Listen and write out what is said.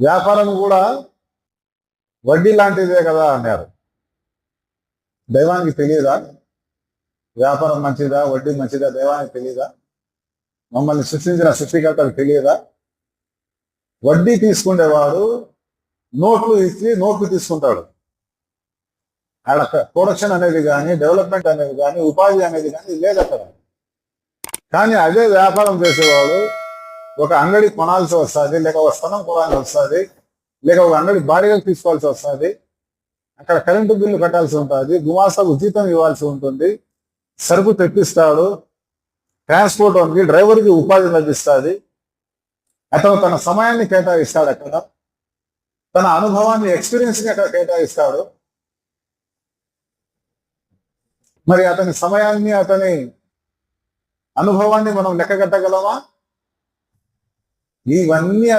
వ్యాపారం కూడా వడ్డీ లాంటిదే కదా అన్నారు. దైవానికి తెలియదా వ్యాపారం మంచిదా వడ్డీ మంచిదా దైవానికి తెలియదా మమ్మల్ని సృష్టించిన సృష్టికర్తకు తెలియదా వడ్డీ తీసుకునేవాడు నోట్లు ఇచ్చి నోట్లు తీసుకుంటాడు. ఆడ ప్రొడక్షన్ అనేది కానీ డెవలప్మెంట్ అనేది కానీ ఉపాధి అనేది కానీ లేదు అక్కడ కానీ అదే వ్యాపారం చేసేవాడు ఒక అంగడి కొనాల్సి వస్తుంది లేక ఒక స్థలం కొనాల్సి వస్తుంది లేక ఒక అంగడి బాడీగా తీసుకోవాల్సి వస్తుంది. అక్కడ కరెంటు బిల్లు కట్టాల్సి ఉంటుంది గుమాసాకు జీతం ఇవ్వాల్సి ఉంటుంది. సరుకు తెప్పిస్తాడు ట్రాన్స్పోర్ట్ వానికి డ్రైవర్కి ఉపాధి లభిస్తుంది. అతను తన సమయాన్ని కేటాయిస్తాడు అక్కడ. తన అనుభవాన్ని ఎక్స్పీరియన్స్ని అక్కడ కేటాయిస్తాడు. మరి అతని సమయాన్ని అతని అనుభవాన్ని మనం లెక్కగట్టగలమా? ഈ വന്യ